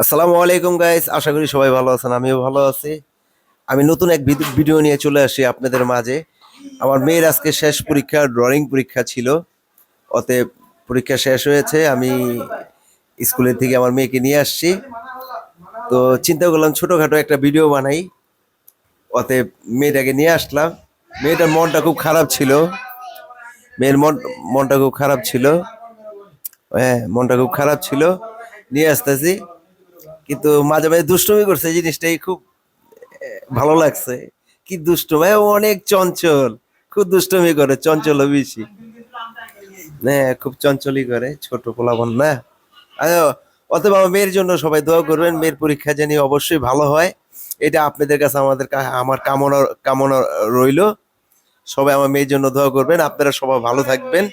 আসসালামু আলাইকুম গাইস আশা করি সবাই ভালো আছেন, আমিও ভালো আছি। আমি নতুন এক ভিডিও নিয়ে চলে আসি আপনাদের মাঝে। আমার মেয়ের আজকে শেষ পরীক্ষা ড্রয়িং পরীক্ষা ছিল। অতে পরীক্ষা শেষ হয়েছে, আমি স্কুলের থেকে আমার মেয়েকে নিয়ে আসছি। তো চিন্তা করলাম, ছোটোখাটো একটা ভিডিও বানাই। অতে মেয়েটাকে নিয়ে আসলাম। মেয়েটার মনটা খুব খারাপ ছিল। মেয়ের মন মনটা খুব খারাপ ছিল। হ্যাঁ মনটা খুব খারাপ ছিল। নিয়ে আসতেছি। কিন্তু মাঝে মাঝে দুষ্টুমি করছে জিনিসটাই খুব ভালো লাগছে। কি দুষ্টু? অনেক চঞ্চল। খুব দুষ্টুমি করে চঞ্চল বেশি। হ্যাঁ খুব চঞ্চলই করে, ছোট পোলাবন না? অতএব মেয়ের জন্য সবাই দোয়া করবেন, মেয়ের পরীক্ষা জানি অবশ্যই ভালো হয়। এটা আপনাদের কাছে আমাদের আমার কামনা কামনা রইল। সবাই আমার মেয়ের জন্য দোয়া করবেন, আপনারা সবাই ভালো থাকবেন।